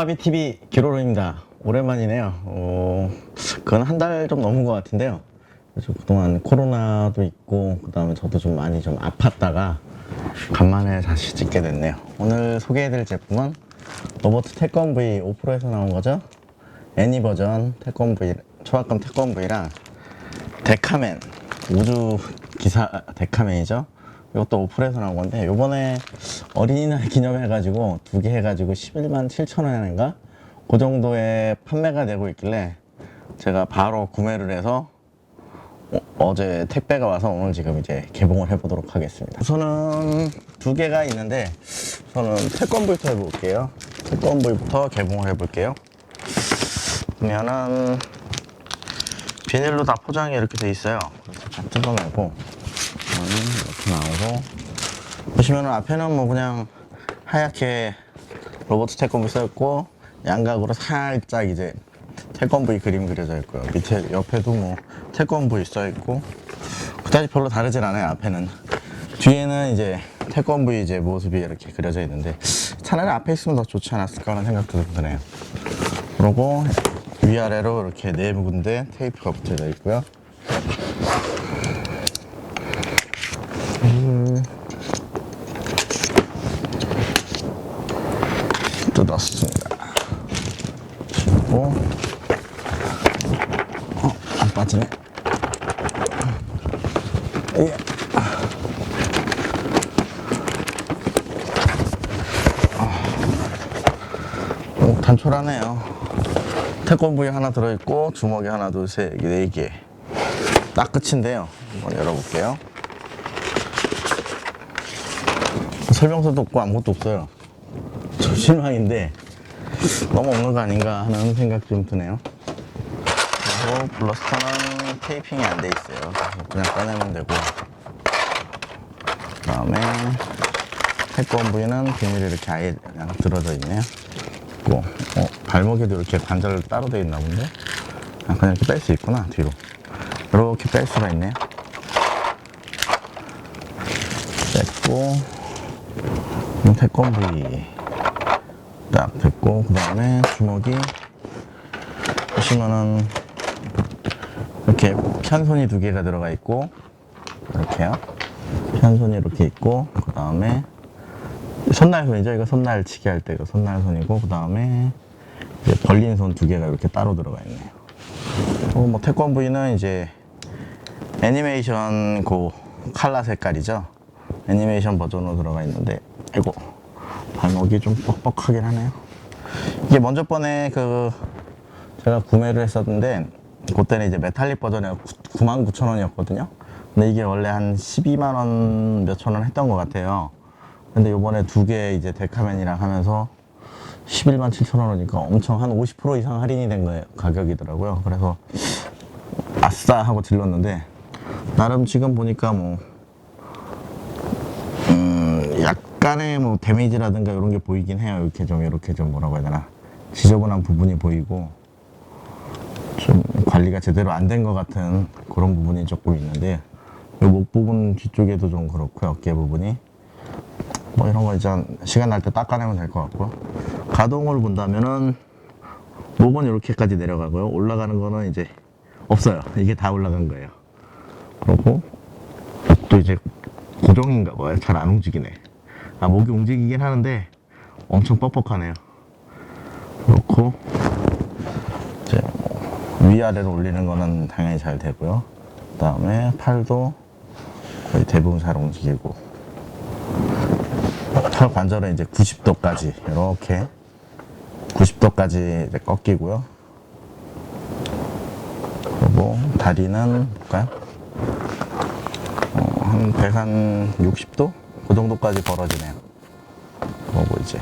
기로로아비 TV 기로로입니다. 오랜만이네요. 어, 그건 한 달 좀 넘은 것 같은데요. 그래서 그동안 코로나도 있고 그다음에 저도 좀 많이 좀 아팠다가 간만에 다시 찍게 됐네요. 오늘 소개해드릴 제품은 로버트 태권 V 5%에서 나온 거죠. 애니 버전 태권 V 초합금 태권 V랑 데카맨 우주 기사 데카맨이죠. 이것도 오프에서 나온 건데 요번에 어린이날 기념해가지고 두 개 해가지고 11만 7천 원인가 그 정도에 판매가 되고 있길래 제가 바로 구매를 해서 어, 제 택배가 와서 오늘 지금 이제 개봉을 해보도록 하겠습니다. 우선은 두 개가 있는데 우선은 태권부터 해볼게요. 태권부부터 개봉을 해볼게요. 보면은 비닐로 다 포장이 이렇게 돼 있어요. 그래서 다 뜯어내고 이렇게 나오고 보시면은 앞에는 뭐 그냥 하얗게 로버트 태권브 써있고 양각으로 살짝 이제 태권브이 그림 그려져 있고요. 밑에 옆에도 뭐 태권브이 써있고 그다지 별로 다르진 않아요. 앞에는 뒤에는 이제 태권브이 이제 모습이 이렇게 그려져 있는데 차라리 앞에 있으면 더 좋지 않았을까 하는 생각도 좀 드네요. 그리고 위아래로 이렇게 네 군데 테이프가 붙여져 있고요. 음. 뜯었습니다. 그리고 어, 안 빠지네. 예. 어, 단촐하네요. 태권부이 하나 들어있고 주먹이 하나 둘셋네 개. 딱 끝인데요. 한번 열어볼게요. 설명서도 없고 아무것도 없어요. 좀 실망인데 너무 없는 거 아닌가 하는 생각 좀 드네요. 그리고 블러스터는 테이핑이 안 돼 있어요. 그냥 꺼내면 되고. 그 다음에 태권 부위는 비닐이 이렇게 아예 그냥 들어져 있네요. 있고, 어, 발목에도 이렇게 관절 따로 돼 있나 본데? 아, 그냥 이렇게 뺄 수 있구나 뒤로. 이렇게 뺄 수가 있네요. 뺐고. 음, 태권 부위 딱 됐고 그 다음에 주먹이 보시면은 이렇게 편손이 두 개가 들어가 있고 이렇게요. 편손이 이렇게 있고 그 다음에 손날손이죠? 이거 손날치기 할때그 손날손이고 그 다음에 이제 벌린 손 두 개가 이렇게 따로 들어가 있네요. 그리고 뭐 태권 부위는 이제 애니메이션 그 칼라 색깔이죠? 애니메이션 버전으로 들어가 있는데 아이고 발목이 좀 뻑뻑하긴 하네요. 이게 먼저 번에 그 제가 구매를 했었는데 그때는 이제 메탈릭 버전에 99,000원이었거든요. 근데 이게 원래 한 12만원 몇천 원 했던 것 같아요. 근데 요번에 두 개 이제 데카맨이랑 하면서 11만 7천 원이니까 엄청 한 50% 이상 할인이 된 거예요 가격이더라고요. 그래서 아싸 하고 질렀는데 나름 지금 보니까 뭐 음, 약간의 뭐 데미지라든가 이런 게 보이긴 해요. 이렇게 좀 이렇게 좀 뭐라고 해야 되나 지저분한 부분이 보이고 좀 관리가 제대로 안 된 것 같은 그런 부분이 조금 있는데 이 목 부분 뒤쪽에도 좀 그렇고요. 어깨 부분이 뭐 이런 거 이제 시간 날 때 닦아내면 될 것 같고요. 가동을 본다면은 목은 이렇게까지 내려가고요. 올라가는 거는 이제 없어요. 이게 다 올라간 거예요. 그리고 또 이제 고정인가 봐요. 잘 안 움직이네. 아, 목이 움직이긴 하는데 엄청 뻑뻑하네요. 그렇고, 이제 뭐 위아래로 올리는 거는 당연히 잘 되고요. 그 다음에 팔도 거의 대부분 잘 움직이고, 팔 관절은 이제 90도까지, 이렇게 90도까지 이제 꺾이고요. 그리고 다리는 볼까요? 어, 한 100, 한 60도? 그 정도까지 벌어지네요. 그리고 이제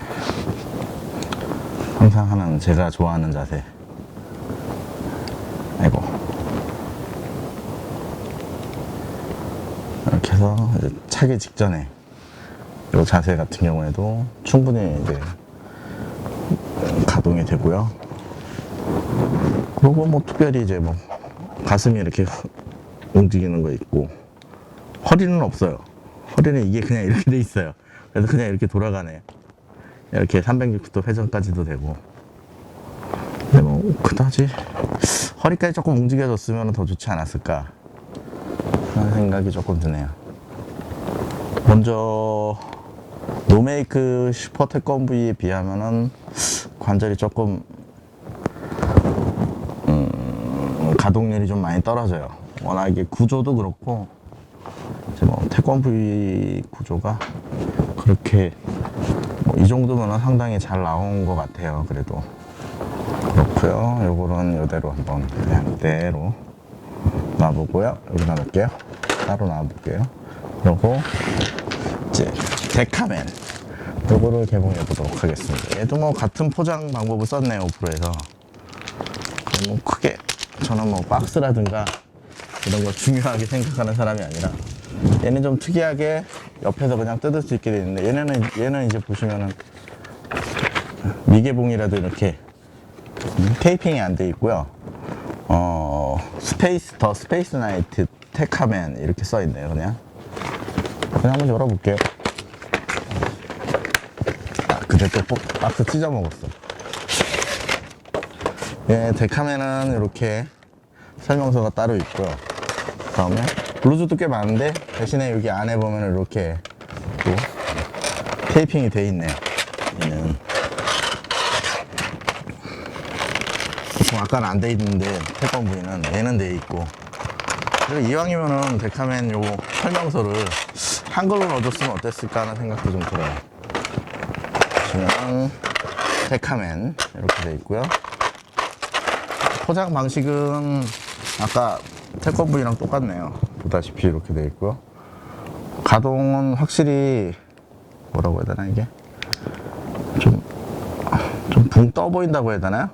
항상 하는 제가 좋아하는 자세. 아이고. 이렇게 해서 이제 차기 직전에 이 자세 같은 경우에도 충분히 이제 가동이 되고요. 그리고 뭐 특별히 이제 뭐 가슴이 이렇게 움직이는 거 있고 허리는 없어요. 허리는 이게 그냥 이렇게 돼 있어요. 그래서 그냥 이렇게 돌아가네요. 이렇게 360도 회전까지도 되고. 근데 뭐, 그다지 허리까지 조금 움직여줬으면 더 좋지 않았을까. 하는 생각이 조금 드네요. 먼저, 노메이크 슈퍼 태권 V에 비하면은 관절이 조금 음, 가동률이 좀 많이 떨어져요. 워낙 이게 구조도 그렇고 뭐 태권 V 구조가 그렇게 뭐 이 정도면 상당히 잘 나온 것 같아요. 그래도 그렇고요. 요거는 요대로 한번 그냥 이대로 놔보고요. 여기 놔볼게요. 따로 놔볼게요. 요거 이제 데카맨 요거를 개봉해 보도록 하겠습니다. 얘도 뭐 같은 포장 방법을 썼네요. 오프로에서 뭐 크게 저는 뭐 박스라든가 이런 거 중요하게 생각하는 사람이 아니라 얘는 좀 특이하게 옆에서 그냥 뜯을 수 있게 돼 있는데 얘네는 얘는 이제 보시면은 미개봉이라도 이렇게 테이핑이 안 돼 있고요. 어 스페이스 더 스페이스 나이트 테카맨 이렇게 써 있네요. 그냥 그냥 한번 열어볼게요. 아, 근데 또 복- 박스 찢어 먹었어. 예, 데카맨은 이렇게 설명서가 따로 있고요. 다음에 블루즈도 꽤 많은데 대신에 여기 안에 보면 이렇게 또 테이핑이 돼 있네요. 얘는 보통 아까는 안 돼 있는데 태권 부위는 얘는 돼 있고 그리고 이왕이면은 데카맨 요 설명서를 한글로 넣어줬으면 어땠을까 하는 생각도 좀 들어요. 보시면 데카맨 이렇게 돼 있고요. 포장 방식은 아까 태권브이랑 똑같네요. 보다시피 이렇게 돼 있고요. 가동은 확실히 뭐라고 해야 되나 이게 좀 좀 붕 떠 보인다고 해야 되나요?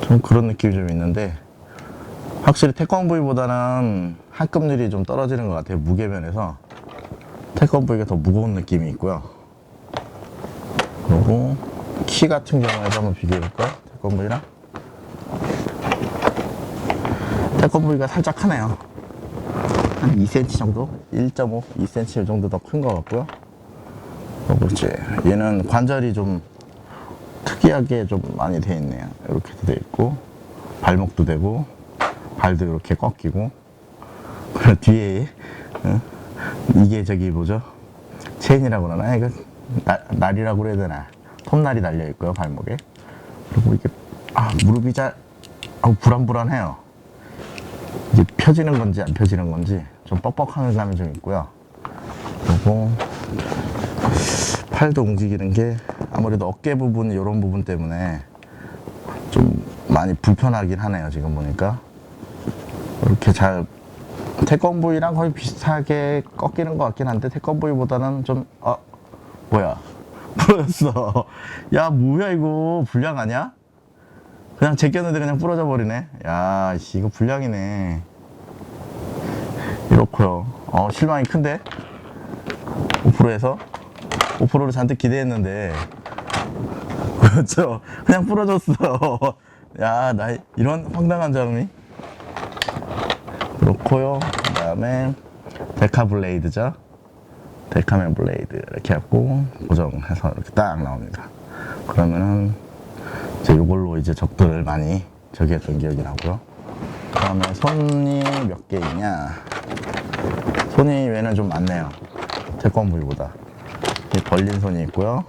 좀 그런 느낌이 좀 있는데 확실히 태권브이보다는 한 급률이 좀 떨어지는 것 같아요. 무게면에서 태권브이가 더 무거운 느낌이 있고요. 그리고 키 같은 경우에도 한번 비교해 볼까요? 태권브이랑 태권 부위가 살짝 크네요. 한 2cm 정도? 1.5, 2cm 정도 더 큰 것 같고요. 어, 그렇지. 얘는 관절이 좀 특이하게 좀 많이 돼 있네요. 이렇게 돼 있고, 발목도 되고, 발도 이렇게 꺾이고, 그리고 뒤에, 어? 이게 저기 뭐죠? 체인이라고 그러나? 이거 나- 날이라고 그래야 되나? 톱날이 달려 있고요, 발목에. 그리고 이게, 아, 무릎이 잘, 아우, 불안불안해요. 이게 펴지는 건지 안 펴지는 건지 좀 뻑뻑한 감이 좀 있고요. 그리고 팔도 움직이는 게 아무래도 어깨 부분 이런 부분 때문에 좀 많이 불편하긴 하네요. 지금 보니까 이렇게 잘 태권부위랑 거의 비슷하게 꺾이는 것 같긴 한데 태권부위보다는 좀 어, 뭐야 부러졌어. 야 뭐야 이거 불량 아니야? 그냥 제꼈는데 그냥 부러져 버리네. 야, 씨, 이거 불량이네. 이렇고요. 어, 실망이 큰데? 5%에서? 5%를 잔뜩 기대했는데. 그렇죠. 그냥 부러졌어. 야, 나 이런 황당한 점이. 그렇고요. 그 다음에 데카 블레이드죠. 데카맨 블레이드 이렇게 하고 고정해서 이렇게 딱 나옵니다. 그러면은 이제 적들을 많이 저기했던 기억이 나고요. 그 다음에 손이 몇 개 있냐? 손이 얘는 좀 많네요. 태권부위보다. 이 벌린 손이 있고요.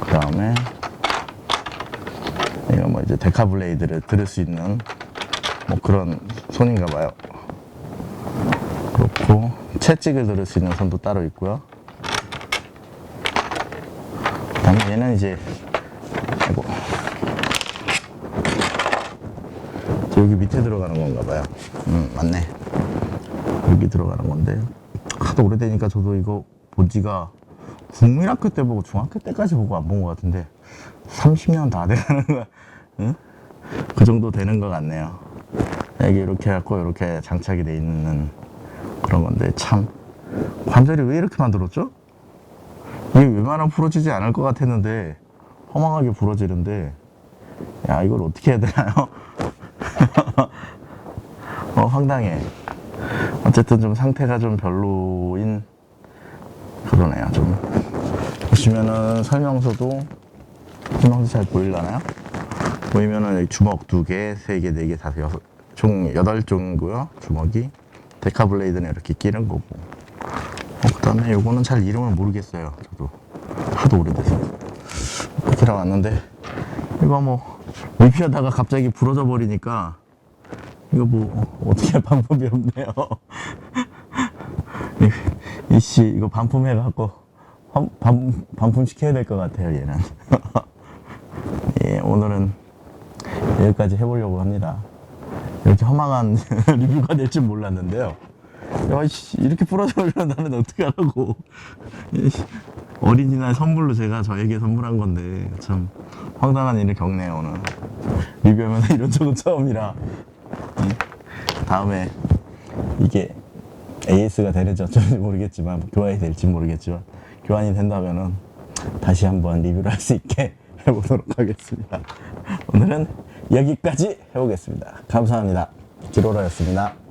그 다음에 이거 뭐 이제 데카블레이드를 들을 수 있는 뭐 그런 손인가 봐요. 그렇고 채찍을 들을 수 있는 손도 따로 있고요. 그다음에 얘는 이제 아이고. 저 여기 밑에 들어가는 건가 봐요. 음, 맞네. 여기 들어가는 건데. 하도 오래되니까 저도 이거 본 지가 국민학교 때 보고 중학교 때까지 보고 안 본 것 같은데 30년 다 돼가는 거, 응? 그 정도 되는 것 같네요. 여기 이렇게 해갖고 이렇게 장착이 돼 있는 그런 건데 참 관절이 왜 이렇게 만들었죠? 이게 웬만하면 부러지지 않을 것 같았는데 허망하게 부러지는데 야 이걸 어떻게 해야 되나요? 어 황당해 어쨌든 좀 상태가 좀 별로인 그러네요 좀 보시면은 설명서도 설명서 잘 보이려나요? 보이면은 여기 주먹 두 개, 세 개, 네 개, 다섯, 여섯, 총 여덟 종이고요. 주먹이 데카 블레이드는 이렇게 끼는 거고. 어, 그다음에 요거는 잘 이름을 모르겠어요. 저도 하도 오래돼서 이렇게 나왔는데 이거 뭐 리피하다가 갑자기 부러져 버리니까 이거 뭐 어떻게 할 방법이 없네요. 이- 이씨 이거 반품해 갖고 반, 반, 반품 시켜야 될 것 같아요 얘는. 예, 오늘은 여기까지 해보려고 합니다. 이렇게 허망한 리뷰가 될 줄 몰랐는데요. 야, 씨, 이렇게 부러져버리면 나는 어떻게 하라고. 이 어린이날 선물로 제가 저에게 선물한 건데, 참, 황당한 일을 겪네요, 오늘. 리뷰하면서 이런 적은 처음이라. 예. 다음에, 이게 AS가 되는지 어쩔지 모르겠지만, 교환이 될지 모르겠지만, 교환이 된다면은, 다시 한번 리뷰를 할 수 있게 해보도록 하겠습니다. 오늘은 여기까지 해보겠습니다. 감사합니다. 기로라였습니다.